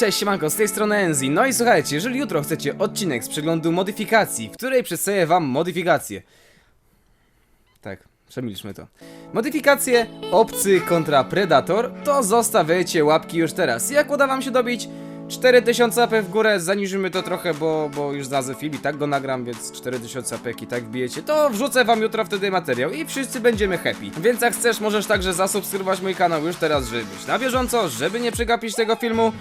Cześć, siemanko, z tej strony Enzi. No i słuchajcie, jeżeli jutro chcecie odcinek z przeglądu modyfikacji, w której przedstawię wam modyfikacje. Tak, przemilczmy to. Modyfikacje obcy kontra predator, to zostawiajcie łapki już teraz. Jak uda wam się dobić 4000 AP w górę, zaniżymy to trochę, bo, bo już znalazłem film i tak go nagram, więc 4000 AP i tak wbijecie, to wrzucę wam jutro wtedy materiał i wszyscy będziemy happy. Więc jak chcesz, możesz także zasubskrybować mój kanał już teraz, żeby być na bieżąco, żeby nie przegapić tego filmu.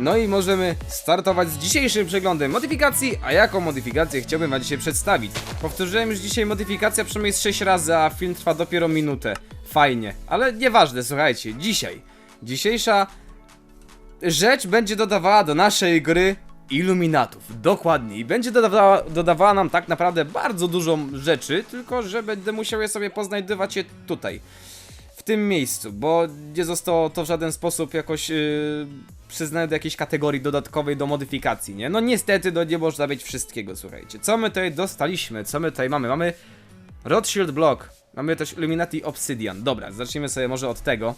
No i możemy startować z dzisiejszym przeglądem modyfikacji, a jaką modyfikację chciałbym wam dzisiaj przedstawić. Powtórzyłem już dzisiaj modyfikacja przynajmniej z 6 razy, a film trwa dopiero minutę. Fajnie, ale nieważne, słuchajcie, dzisiaj. Dzisiejsza rzecz będzie dodawała do naszej gry iluminatów. Dokładnie. I będzie dodawała, dodawała nam tak naprawdę bardzo dużo rzeczy, tylko że będę musiał je sobie poznajdywać je tutaj. W tym miejscu, bo nie zostało to w żaden sposób jakoś yy, przyznane do jakiejś kategorii dodatkowej do modyfikacji, nie? No niestety, no nie można mieć wszystkiego, słuchajcie. Co my tutaj dostaliśmy? Co my tutaj mamy? Mamy Rothschild Block. Mamy też Illuminati Obsidian. Dobra, zacznijmy sobie może od tego.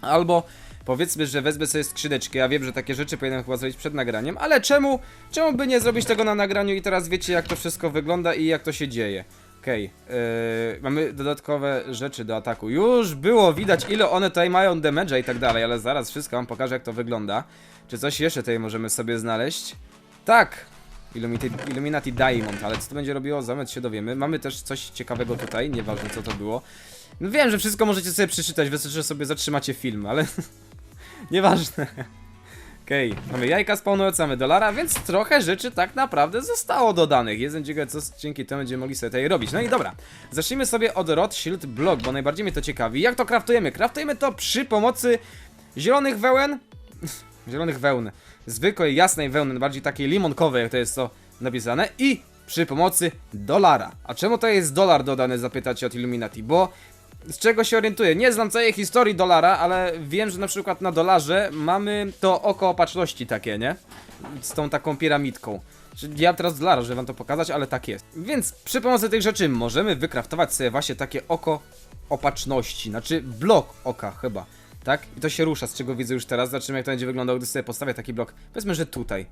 Albo powiedzmy, że wezmę sobie skrzydeczkę. Ja wiem, że takie rzeczy powinienem chyba zrobić przed nagraniem, ale czemu, czemu by nie zrobić tego na nagraniu i teraz wiecie jak to wszystko wygląda i jak to się dzieje. Okej, yy, mamy dodatkowe rzeczy do ataku. Już było widać ile one tutaj mają damage'a i tak dalej, ale zaraz wszystko wam pokażę jak to wygląda. Czy coś jeszcze tutaj możemy sobie znaleźć? Tak! Illuminati, Illuminati Diamond, ale co to będzie robiło, za moment się dowiemy. Mamy też coś ciekawego tutaj, nieważne co to było. No wiem, że wszystko możecie sobie przeczytać, wystarczy, że sobie zatrzymacie film, ale nieważne. Okej, mamy jajka spawnujące, dolara, więc trochę rzeczy tak naprawdę zostało dodanych. Jeden ciekawe, co dzięki temu będziemy mogli sobie tutaj robić. No i dobra, zacznijmy sobie od Rothschild Block, bo najbardziej mnie to ciekawi. Jak to kraftujemy? Kraftujemy to przy pomocy zielonych wełen, zielonych wełn, zwykłej, jasnej wełny, bardziej takiej limonkowej, jak to jest to napisane, i przy pomocy dolara. A czemu to jest dolar dodany, zapytacie od Illuminati? Bo z czego się orientuję? Nie znam całej historii dolara, ale wiem, że na przykład na dolarze mamy to oko opatrzności takie, nie? Z tą taką piramidką. Ja teraz dolara, żeby wam to pokazać, ale tak jest. Więc przy pomocy tych rzeczy możemy wykraftować sobie właśnie takie oko opatrzności, znaczy blok oka chyba, tak? I to się rusza, z czego widzę już teraz. Zobaczymy jak to będzie wyglądało, gdy sobie postawię taki blok. Powiedzmy, że tutaj.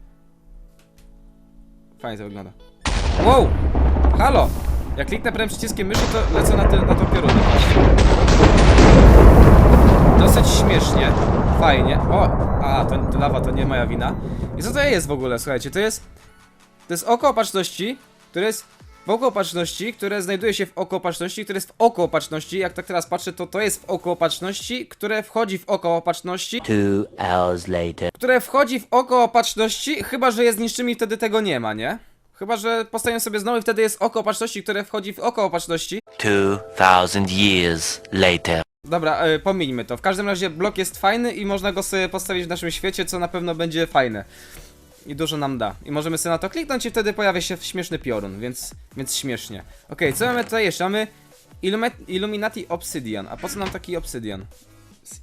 Fajnie to wygląda. Wow! Halo! Jak kliknę prawym przyciskiem myszy, to lecę na, te, na tą. Dosyć śmiesznie. Fajnie. O! A, to, to lawa to nie moja wina. I co to jest w ogóle, słuchajcie? To jest... To jest oko opatrzności, które jest w oko opatrzności, które znajduje się w oko opatrzności, które jest w oko opatrzności. Jak tak teraz patrzę, to to jest w oko opatrzności, które wchodzi w oko opatrzności, Two hours later. które wchodzi w oko opatrzności, chyba że je zniszczymy i wtedy tego nie ma, nie? Chyba, że postawię sobie znowu i wtedy jest oko opatrzności, które wchodzi w oko opatrzności. Two thousand years later. Dobra, y, pomińmy to. W każdym razie blok jest fajny i można go sobie postawić w naszym świecie, co na pewno będzie fajne. I dużo nam da. I możemy sobie na to kliknąć i wtedy pojawia się śmieszny piorun, więc, więc śmiesznie. Okej, co mamy tutaj jeszcze? Mamy Illumi Illuminati Obsidian. A po co nam taki Obsidian?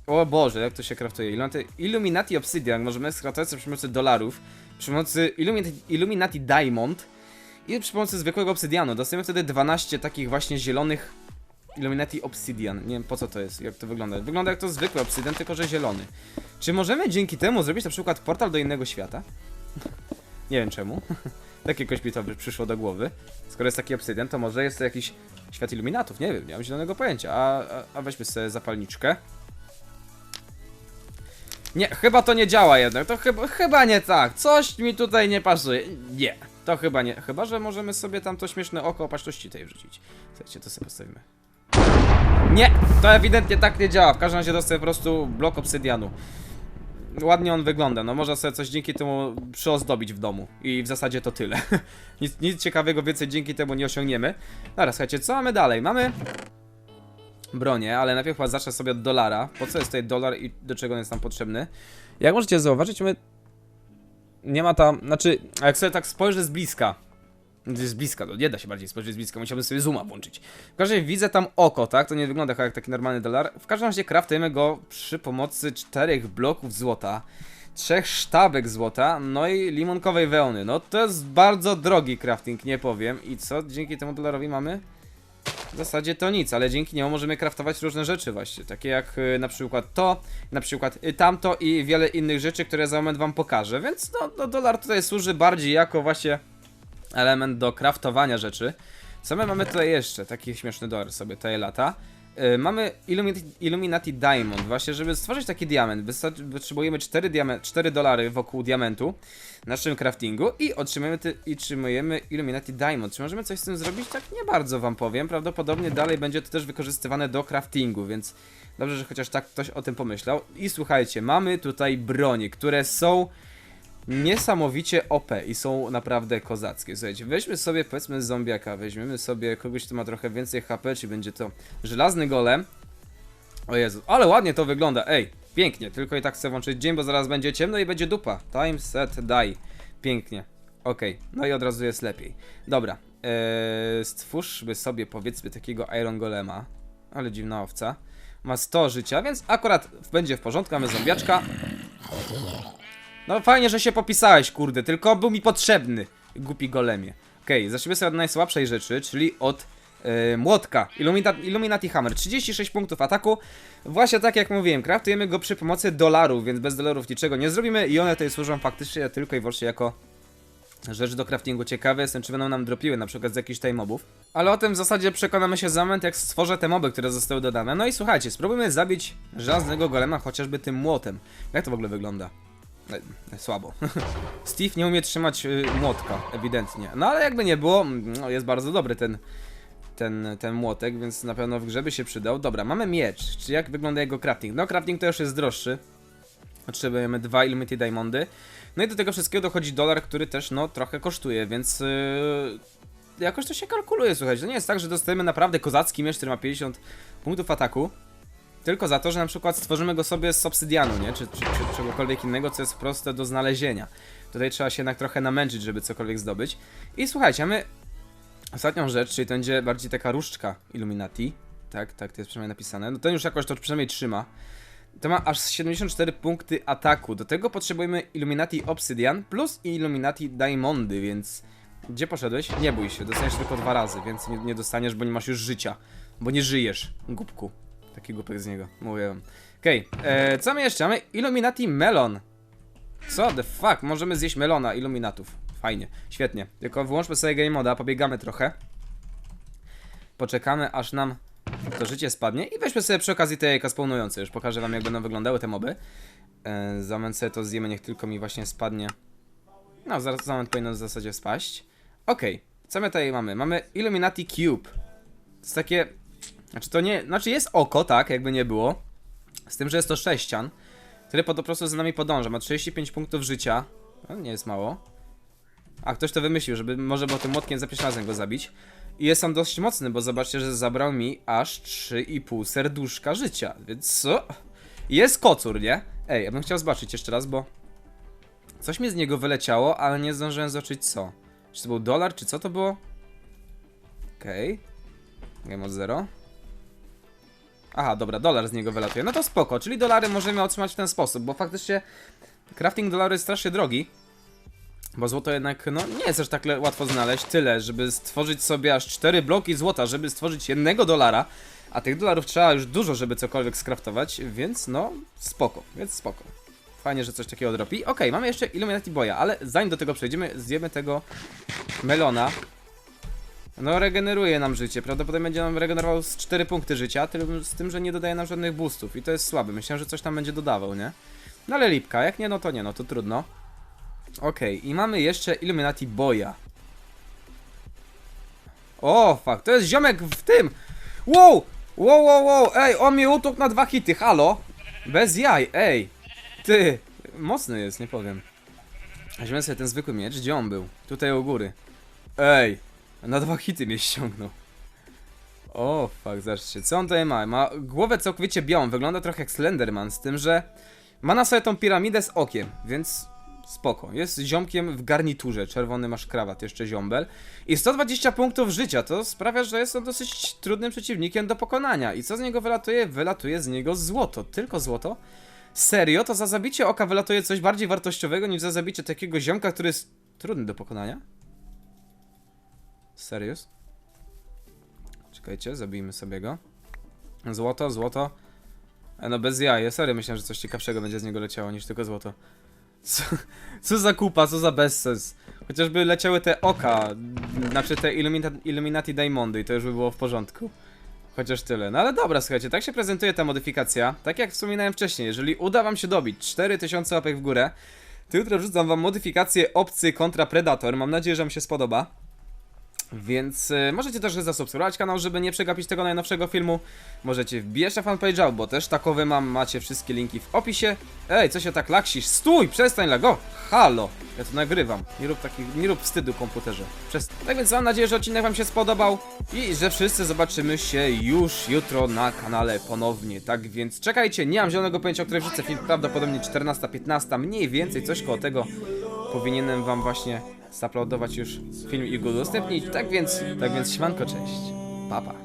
O Boże, jak to się kraftuje? Illuminati, Illuminati Obsidian możemy skraftować przy pomocy dolarów, przy pomocy Illuminati, Illuminati Diamond i przy pomocy zwykłego obsydianu. Dostajemy wtedy 12 takich właśnie zielonych Illuminati Obsidian. Nie wiem po co to jest, jak to wygląda. Wygląda jak to zwykły obsydian, tylko że zielony. Czy możemy dzięki temu zrobić na przykład portal do innego świata? nie wiem czemu. tak jakoś mi to przyszło do głowy. Skoro jest taki obsydian, to może jest to jakiś świat iluminatów, nie wiem, nie mam zielonego pojęcia. A, a, a weźmy sobie zapalniczkę. Nie, chyba to nie działa jednak, to chyba, chyba nie tak. Coś mi tutaj nie pasuje. Nie, to chyba nie. Chyba, że możemy sobie tam to śmieszne oko opatrzności tej wrzucić. Słuchajcie, to sobie postawimy. Nie, to ewidentnie tak nie działa. W każdym razie dostaję po prostu blok obsydianu. Ładnie on wygląda, no można sobie coś dzięki temu przyozdobić w domu. I w zasadzie to tyle. nic, nic ciekawego więcej dzięki temu nie osiągniemy. Dobra, słuchajcie, co mamy dalej? Mamy bronię, ale najpierw chyba zacznę sobie od dolara. Po co jest tutaj dolar i do czego on jest nam potrzebny? Jak możecie zauważyć, my... Nie ma tam, znaczy, jak sobie tak spojrzę z bliska, z bliska, no nie da się bardziej spojrzeć z bliska, musiałbym sobie zooma włączyć. W każdym razie widzę tam oko, tak? To nie wygląda jak taki normalny dolar. W każdym razie kraftujemy go przy pomocy czterech bloków złota, trzech sztabek złota, no i limonkowej wełny. No to jest bardzo drogi crafting, nie powiem. I co dzięki temu dolarowi mamy? W zasadzie to nic, ale dzięki niemu możemy craftować różne rzeczy właśnie, takie jak y, na przykład to, na przykład y, tamto i wiele innych rzeczy, które za moment wam pokażę, więc no, no dolar tutaj służy bardziej jako właśnie element do craftowania rzeczy. Co my mamy tutaj jeszcze? Taki śmieszny dolar sobie tutaj lata. Yy, mamy Illuminati, Illuminati Diamond. Właśnie, żeby stworzyć taki diament, potrzebujemy 4, diame- 4 dolary wokół diamentu w naszym craftingu i otrzymujemy, i otrzymujemy Illuminati Diamond. Czy możemy coś z tym zrobić? Tak nie bardzo wam powiem. Prawdopodobnie dalej będzie to też wykorzystywane do craftingu, więc dobrze, że chociaż tak ktoś o tym pomyślał. I słuchajcie, mamy tutaj bronie, które są niesamowicie OP i są naprawdę kozackie. Słuchajcie, weźmy sobie powiedzmy zombiaka, weźmiemy sobie kogoś, kto ma trochę więcej HP, czy będzie to żelazny golem. O Jezu, ale ładnie to wygląda, ej, pięknie, tylko i tak chcę włączyć dzień, bo zaraz będzie ciemno i będzie dupa. Time, set, die. Pięknie. Okej, no i od razu jest lepiej. Dobra, eee, stwórzmy sobie powiedzmy takiego Iron Golema, ale dziwna owca. Ma 100 życia, więc akurat będzie w porządku, mamy zombiaczka. No fajnie, że się popisałeś, kurde, tylko był mi potrzebny, głupi golemie. Okej, zacznijmy sobie od najsłabszej rzeczy, czyli od e, młotka. Illumina- Illuminati Hammer, 36 punktów ataku. Właśnie tak jak mówiłem, kraftujemy go przy pomocy dolarów, więc bez dolarów niczego nie zrobimy i one tutaj służą faktycznie tylko i wyłącznie jako rzecz do craftingu. Ciekawe jestem, czy będą nam dropiły na przykład z jakichś tutaj mobów. Ale o tym w zasadzie przekonamy się za moment, jak stworzę te moby, które zostały dodane. No i słuchajcie, spróbujmy zabić żelaznego golema chociażby tym młotem. Jak to w ogóle wygląda? E, słabo. Steve nie umie trzymać y, młotka, ewidentnie. No ale jakby nie było, mm, no, jest bardzo dobry ten, ten, ten młotek, więc na pewno w grze by się przydał. Dobra, mamy miecz. Czy jak wygląda jego crafting? No crafting to już jest droższy. Potrzebujemy dwa Illuminati Diamondy. No i do tego wszystkiego dochodzi dolar, który też no trochę kosztuje, więc yy, jakoś to się kalkuluje, słuchajcie. To nie jest tak, że dostajemy naprawdę kozacki miecz, który ma 50 punktów ataku. Tylko za to, że na przykład stworzymy go sobie z obsydianu, nie? Czy, czy, czy czegokolwiek innego, co jest proste do znalezienia. Tutaj trzeba się jednak trochę namęczyć, żeby cokolwiek zdobyć. I słuchajcie, mamy ostatnią rzecz, czyli to będzie bardziej taka różdżka Illuminati. Tak, tak, to jest przynajmniej napisane. No ten już jakoś to przynajmniej trzyma. To ma aż 74 punkty ataku. Do tego potrzebujemy Illuminati Obsidian plus Illuminati Diamondy, więc... Gdzie poszedłeś? Nie bój się, dostaniesz tylko dwa razy, więc nie, nie dostaniesz, bo nie masz już życia. Bo nie żyjesz, głupku. Taki głupek z niego, mówię wam. Okej, okay. co mamy jeszcze? Mamy Illuminati Melon. Co the fuck? Możemy zjeść melona Illuminatów. Fajnie, świetnie. Tylko wyłączmy sobie game moda, pobiegamy trochę. Poczekamy, aż nam to życie spadnie i weźmy sobie przy okazji te jajka spawnujące. Już pokażę wam, jak będą wyglądały te moby. E, za moment sobie to zjemy, niech tylko mi właśnie spadnie. No, zaraz za moment powinno w zasadzie spaść. Okej, co my tutaj mamy? Mamy Illuminati Cube. To jest takie... Znaczy to nie... Znaczy jest oko, tak, jakby nie było. Z tym, że jest to sześcian, który po, prostu za nami podąża. Ma 35 punktów życia. No, nie jest mało. A, ktoś to wymyślił, żeby może było tym młotkiem za pierwszym razem go zabić. I jest on dość mocny, bo zobaczcie, że zabrał mi aż 3,5 serduszka życia. Więc co? Jest kocur, nie? Ej, ja bym chciał zobaczyć jeszcze raz, bo... Coś mi z niego wyleciało, ale nie zdążyłem zobaczyć co. Czy to był dolar, czy co to było? Okej. Okay. Game od zero. Aha, dobra, dolar z niego wylatuje. No to spoko, czyli dolary możemy otrzymać w ten sposób, bo faktycznie crafting dolaru jest strasznie drogi. Bo złoto jednak, no nie jest aż tak łatwo znaleźć. Tyle, żeby stworzyć sobie aż 4 bloki złota, żeby stworzyć jednego dolara. A tych dolarów trzeba już dużo, żeby cokolwiek skraftować, więc no spoko, więc spoko. Fajnie, że coś takiego dropi. Okej, mamy jeszcze Illuminati Boya, ale zanim do tego przejdziemy, zjemy tego melona. No regeneruje nam życie, prawdopodobnie będzie nam regenerował z 4 punkty życia, z tym, że nie dodaje nam żadnych boostów i to jest słabe. Myślałem, że coś tam będzie dodawał, nie? No ale lipka, jak nie, no to nie, no to trudno. Okej, i mamy jeszcze Illuminati Boya. O, fuck, to jest ziomek w tym! Wow! Wow, wow, wow, ej, on mi utókł na dwa hity, halo? Bez jaj, ej! Ty, mocny jest, nie powiem. Weźmy sobie ten zwykły miecz, gdzie on był? Tutaj u góry. Ej, na dwa hity mnie ściągnął. O, fuck, zobaczcie, co on tutaj ma? Ma głowę całkowicie białą, wygląda trochę jak Slenderman, z tym, że ma na sobie tą piramidę z okiem, więc spoko. Jest ziomkiem w garniturze, czerwony masz krawat, jeszcze ziombel. I 120 punktów życia, to sprawia, że jest on dosyć trudnym przeciwnikiem do pokonania. I co z niego wylatuje? Wylatuje z niego złoto, tylko złoto. Serio? To za zabicie oka wylatuje coś bardziej wartościowego niż za zabicie takiego ziomka, który jest trudny do pokonania? Serious? Czekajcie, zabijmy sobie go. Złoto, złoto. E, no bez jaj, serio myślałem, że coś ciekawszego będzie z niego leciało niż tylko złoto. Co, co za kupa, co za bezsens. Chociażby leciały te oka, znaczy te Illumina Illuminati Diamondy i to już by było w porządku. Chociaż tyle. No ale dobra, słuchajcie, tak się prezentuje ta modyfikacja. Tak jak wspominałem wcześniej, jeżeli uda wam się dobić 4000 łapek w górę, to jutro wrzucam wam modyfikację obcy kontra Predator. Mam nadzieję, że wam się spodoba. Więc y, możecie też zasubskrybować kanał, żeby nie przegapić tego najnowszego filmu. Możecie wbijać na fanpage'a, bo też takowe mam, macie wszystkie linki w opisie. Ej, co się tak laksisz? Stój, przestań lago! Halo! Ja to nagrywam. Nie rób takich, nie rób wstydu komputerze. Przestań. Tak więc mam nadzieję, że odcinek wam się spodobał i że wszyscy zobaczymy się już jutro na kanale ponownie. Tak więc czekajcie, nie mam zielonego pojęcia, o której wrzucę film, prawdopodobnie 14-15, mniej więcej, coś koło tego powinienem wam właśnie zaploadować już film i go udostępnić. Tak więc, tak więc śmanko, cześć. Papa. Pa.